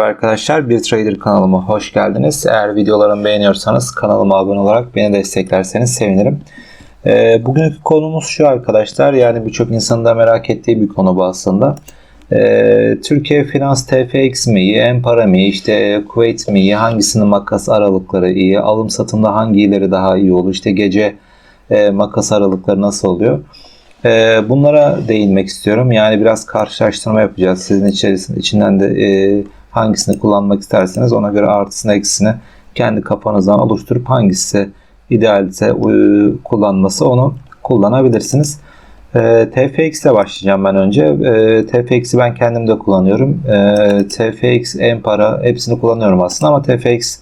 Merhaba arkadaşlar, Bir Trader kanalıma hoş geldiniz. Eğer videolarımı beğeniyorsanız kanalıma abone olarak beni desteklerseniz sevinirim. Ee, bugünkü konumuz şu arkadaşlar, yani birçok insanın da merak ettiği bir konu bu aslında. Ee, Türkiye Finans TFX mi iyi, Empara mı işte Kuveyt mi iyi, hangisinin makas aralıkları iyi, alım satımda hangileri daha iyi olur, işte gece e, makas aralıkları nasıl oluyor? Ee, bunlara değinmek istiyorum. Yani biraz karşılaştırma yapacağız. Sizin içerisinde içinden de e, hangisini kullanmak isterseniz ona göre artısını eksisini kendi kafanızdan oluşturup hangisi idealse e, kullanması onu kullanabilirsiniz. E, TFX ile başlayacağım ben önce. E, TFX'i ben kendim de kullanıyorum. E, TFX, Empara hepsini kullanıyorum aslında ama TFX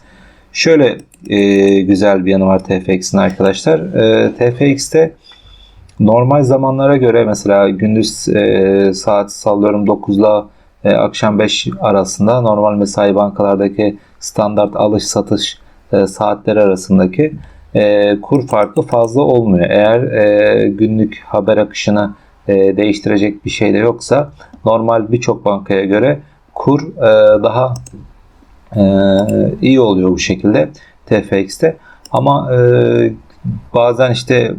şöyle e, güzel bir yanı var TFX'in arkadaşlar. E, TFX'te normal zamanlara göre mesela gündüz e, saat sallıyorum 9 ile e, akşam 5 arasında normal mesai bankalardaki standart alış satış e, saatleri arasındaki e, kur farkı fazla olmuyor. Eğer e, günlük haber akışını e, değiştirecek bir şey de yoksa normal birçok bankaya göre kur e, daha e, iyi oluyor bu şekilde TFX'te. Ama e, bazen işte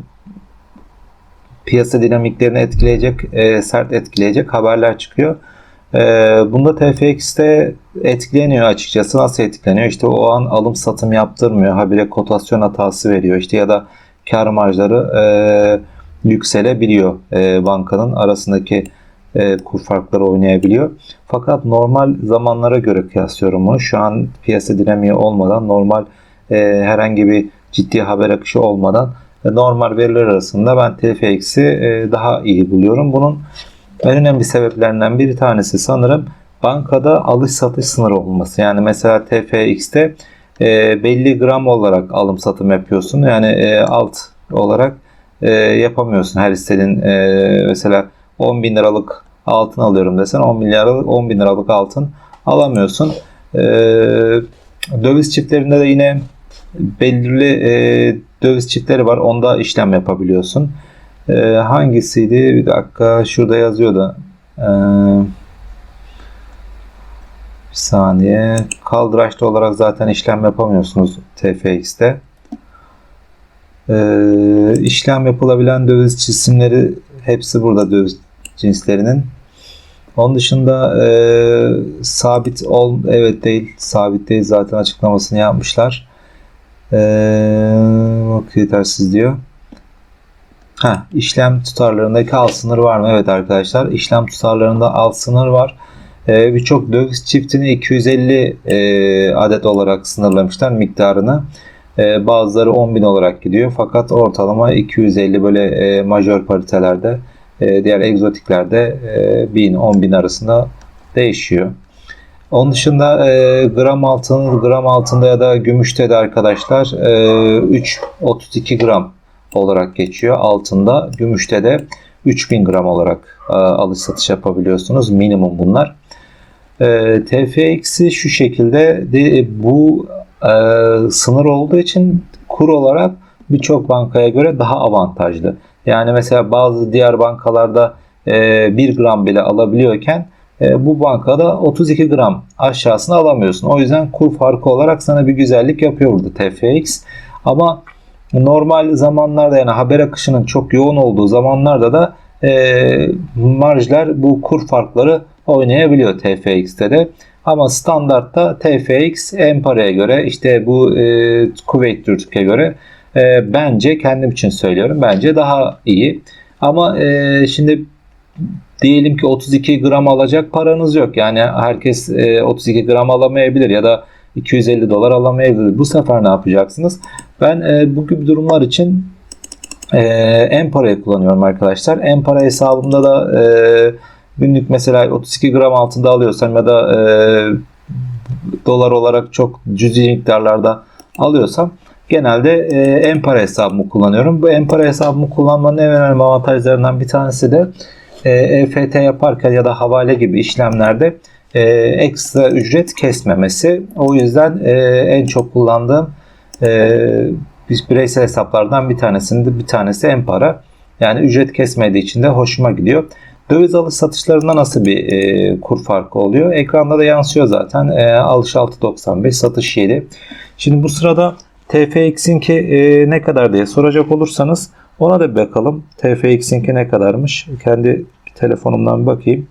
piyasa dinamiklerini etkileyecek, e, sert etkileyecek haberler çıkıyor. E, bunda TFX'te etkileniyor açıkçası. Nasıl etkileniyor? İşte o an alım satım yaptırmıyor. Habire kotasyon hatası veriyor. İşte ya da kar marjları e, yükselebiliyor e, bankanın arasındaki e, kur farkları oynayabiliyor. Fakat normal zamanlara göre kıyaslıyorum bunu. Şu an piyasa dinamiği olmadan normal e, herhangi bir ciddi haber akışı olmadan normal veriler arasında ben TFX'i e, daha iyi buluyorum. Bunun en önemli sebeplerinden bir tanesi sanırım bankada alış satış sınırı olması. Yani mesela TFX'te e, belli gram olarak alım satım yapıyorsun. Yani e, alt olarak yapamıyorsun. Her istediğin mesela 10 bin liralık altın alıyorum desen 10 bin liralık, 10 bin liralık altın alamıyorsun. Döviz çiftlerinde de yine belirli e, döviz çiftleri var. Onda işlem yapabiliyorsun. E, hangisiydi? Bir dakika şurada yazıyordu. E, bir saniye. Kaldıraçlı olarak zaten işlem yapamıyorsunuz TFX'te. E, işlem yapılabilen döviz cisimleri hepsi burada döviz cinslerinin. Onun dışında e, sabit ol evet değil sabit değil zaten açıklamasını yapmışlar. Ee, yetersiz diyor. Ha, işlem tutarlarındaki al sınır var mı? Evet arkadaşlar işlem tutarlarında al sınır var. Ee, Birçok döviz çiftini 250 e, adet olarak sınırlamışlar miktarını. Ee, bazıları 10.000 olarak gidiyor. Fakat ortalama 250 böyle e, majör paritelerde e, diğer egzotiklerde e, 1000-10.000 arasında değişiyor. Onun dışında e, gram altın, gram altında ya da gümüşte de arkadaşlar e, 3.32 gram olarak geçiyor altında. Gümüşte de 3000 gram olarak e, alış satış yapabiliyorsunuz. Minimum bunlar. E, TFX'i şu şekilde de, bu e, sınır olduğu için kur olarak birçok bankaya göre daha avantajlı. Yani mesela bazı diğer bankalarda e, 1 gram bile alabiliyorken e, bu bankada 32 gram aşağısını alamıyorsun. O yüzden kur farkı olarak sana bir güzellik yapıyor burada TFX. Ama normal zamanlarda yani haber akışının çok yoğun olduğu zamanlarda da e, marjlar bu kur farkları oynayabiliyor TFX'te de. Ama standartta TFX Empara'ya göre işte bu e, Kuveyt Türk'e göre e, bence kendim için söylüyorum bence daha iyi. Ama e, şimdi diyelim ki 32 gram alacak paranız yok. Yani herkes 32 e, gram alamayabilir ya da 250 dolar alamayabilir. Bu sefer ne yapacaksınız? Ben e, bu gibi durumlar için e, Empara'yı kullanıyorum arkadaşlar. Empara hesabımda da günlük mesela 32 gram altında alıyorsam ya da dolar olarak çok cüzi miktarlarda alıyorsam genelde e, Empara hesabımı kullanıyorum. Bu Empara hesabımı kullanmanın en önemli avantajlarından bir tanesi de EFT e yaparken ya da havale gibi işlemlerde e, ekstra ücret kesmemesi. O yüzden e, en çok kullandığım e, bireysel hesaplardan bir tanesinde bir tanesi Empara. Yani ücret kesmediği için de hoşuma gidiyor. Döviz alış satışlarında nasıl bir e, kur farkı oluyor? Ekranda da yansıyor zaten. E, alış 6.95, satış 7. Şimdi bu sırada TFX'inki e, ne kadar diye soracak olursanız ona da bir bakalım. TFX'inki ne kadarmış? Kendi telefonumdan bakayım.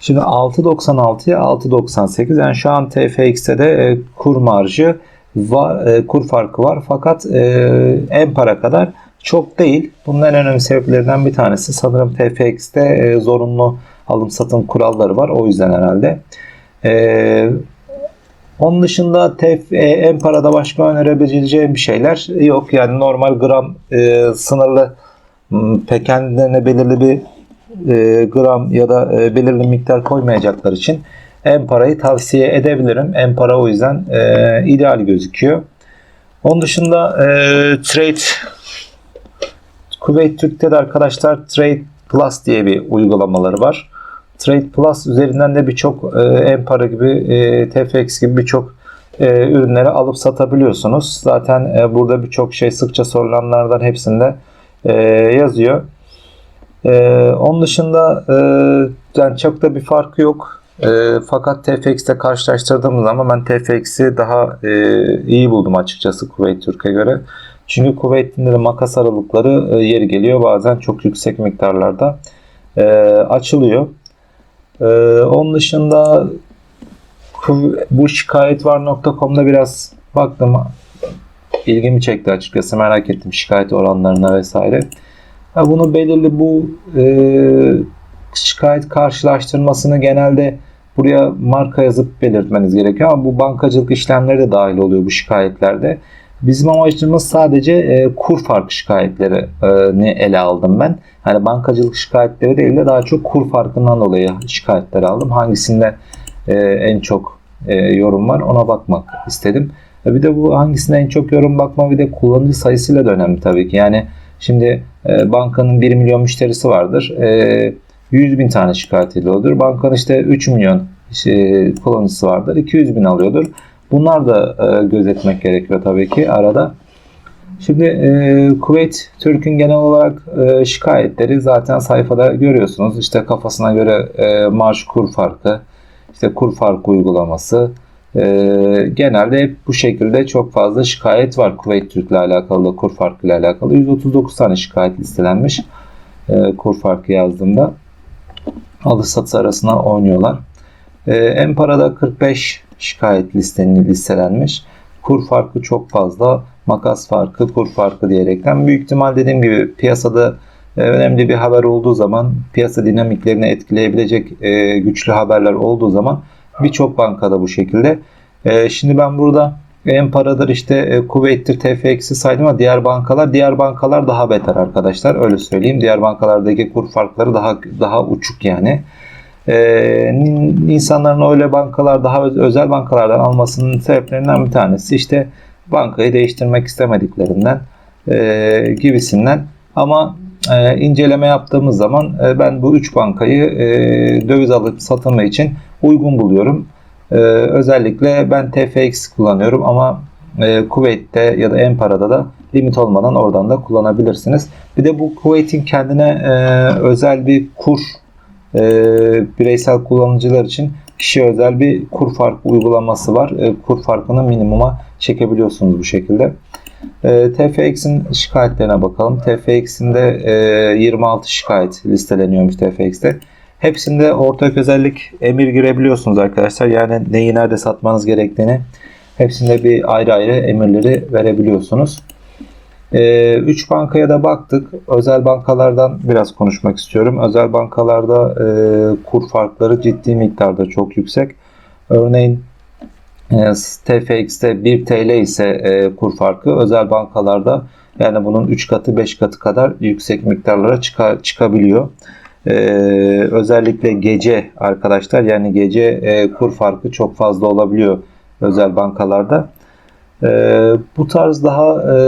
Şimdi 6.96'ya 6.98 yani şu an TFX'te de e, kur marjı var, e, kur farkı var fakat e, en para kadar çok değil. Bunun en önemli sebeplerinden bir tanesi sanırım TFX'te e, zorunlu alım satım kuralları var. O yüzden herhalde. E, onun dışında TF, e, en parada başka önerebileceğim bir şeyler yok. Yani normal gram e, sınırlı m, pek kendilerine belirli bir e, gram ya da e, belirli miktar koymayacaklar için en parayı tavsiye edebilirim. En para o yüzden e, ideal gözüküyor. Onun dışında e, trade Kuveyt Türk'te de arkadaşlar Trade Plus diye bir uygulamaları var. Trade Plus üzerinden de birçok e, Empara gibi, e, TFX gibi birçok e, ürünleri alıp satabiliyorsunuz. Zaten e, burada birçok şey sıkça sorulanlardan hepsinde e, yazıyor. E, onun dışında e, yani çok da bir farkı yok. E, fakat TFX'te karşılaştırdığımız zaman ben TFX'i daha e, iyi buldum açıkçası Kuveyt Türk'e göre. Çünkü kuvvetinde de makas aralıkları e, yeri geliyor bazen çok yüksek miktarlarda e, açılıyor. E, onun dışında bu şikayetvar.com'da biraz baktım ilgimi çekti açıkçası merak ettim şikayet oranlarına vesaire. Ya bunu belirli bu e, şikayet karşılaştırmasını genelde buraya marka yazıp belirtmeniz gerekiyor ama bu bankacılık işlemleri de dahil oluyor bu şikayetlerde. Bizim amacımız sadece e, kur farkı şikayetlerini ele aldım ben. Hani bankacılık şikayetleri değil de daha çok kur farkından dolayı şikayetler aldım. Hangisinde e, en çok e, yorum var ona bakmak istedim. E, bir de bu hangisinde en çok yorum bakma bir de kullanıcı sayısıyla da önemli tabii ki. Yani şimdi e, bankanın 1 milyon müşterisi vardır. E, 100 bin tane şikayet ediyordur. Bankanın işte 3 milyon e, kullanıcısı vardır. 200 bin alıyordur. Bunlar da e, gözetmek gerekiyor tabii ki arada. Şimdi e, Kuveyt Türk'ün genel olarak e, şikayetleri zaten sayfada görüyorsunuz. İşte kafasına göre e, marş kur farkı, işte kur farkı uygulaması. E, genelde hep bu şekilde çok fazla şikayet var Kuveyt Türk'le alakalı da kur farkı ile alakalı. 139 tane şikayet listelenmiş e, kur farkı yazdığımda. Alış satış arasında oynuyorlar. E, en parada 45 şikayet listeni listelenmiş. Kur farkı çok fazla. Makas farkı, kur farkı diyerekten. Büyük ihtimal dediğim gibi piyasada e, önemli bir haber olduğu zaman, piyasa dinamiklerini etkileyebilecek e, güçlü haberler olduğu zaman birçok bankada bu şekilde. E, şimdi ben burada en paradır işte Kuveyt'tir, TFX'i saydım ama diğer bankalar, diğer bankalar daha beter arkadaşlar. Öyle söyleyeyim. Diğer bankalardaki kur farkları daha daha uçuk yani e, insanların öyle bankalar daha özel bankalardan almasının sebeplerinden bir tanesi işte bankayı değiştirmek istemediklerinden e, gibisinden ama e, inceleme yaptığımız zaman e, ben bu üç bankayı e, döviz alıp satılma için uygun buluyorum. E, özellikle ben TFX kullanıyorum ama e, Kuveyt'te ya da Empara'da da limit olmadan oradan da kullanabilirsiniz. Bir de bu Kuveyt'in kendine e, özel bir kur e, bireysel kullanıcılar için kişi özel bir kur farkı uygulaması var. E, kur farkını minimuma çekebiliyorsunuz bu şekilde. E, TFX'in şikayetlerine bakalım. TFX'in de e, 26 şikayet listeleniyormuş TFX'te. Hepsinde ortak özellik emir girebiliyorsunuz arkadaşlar. Yani neyi nerede satmanız gerektiğini hepsinde bir ayrı ayrı emirleri verebiliyorsunuz. 3 ee, bankaya da baktık. Özel bankalardan biraz konuşmak istiyorum. Özel bankalarda e, kur farkları ciddi miktarda çok yüksek. Örneğin e, TFX'te 1 TL ise e, kur farkı özel bankalarda yani bunun 3 katı 5 katı kadar yüksek miktarlara çıka, çıkabiliyor. Ee, özellikle gece arkadaşlar yani gece e, kur farkı çok fazla olabiliyor özel bankalarda. E, bu tarz daha e,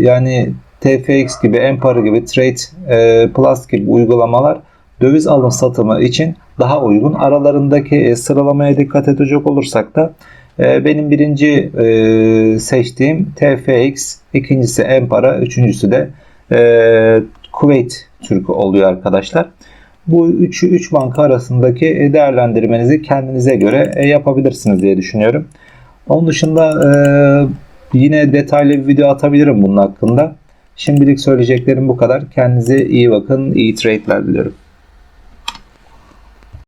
yani TFX gibi, Empara gibi, Trade e, Plus gibi uygulamalar döviz alım satımı için daha uygun. Aralarındaki e, sıralamaya dikkat edecek olursak da e, benim birinci e, seçtiğim TFX, ikincisi Empara, üçüncüsü de e, Kuveyt Türk oluyor arkadaşlar. Bu üçü üç banka arasındaki e, değerlendirmenizi kendinize göre e, yapabilirsiniz diye düşünüyorum. Onun dışında e, yine detaylı bir video atabilirim bunun hakkında. Şimdilik söyleyeceklerim bu kadar. Kendinize iyi bakın. iyi trade'ler diliyorum.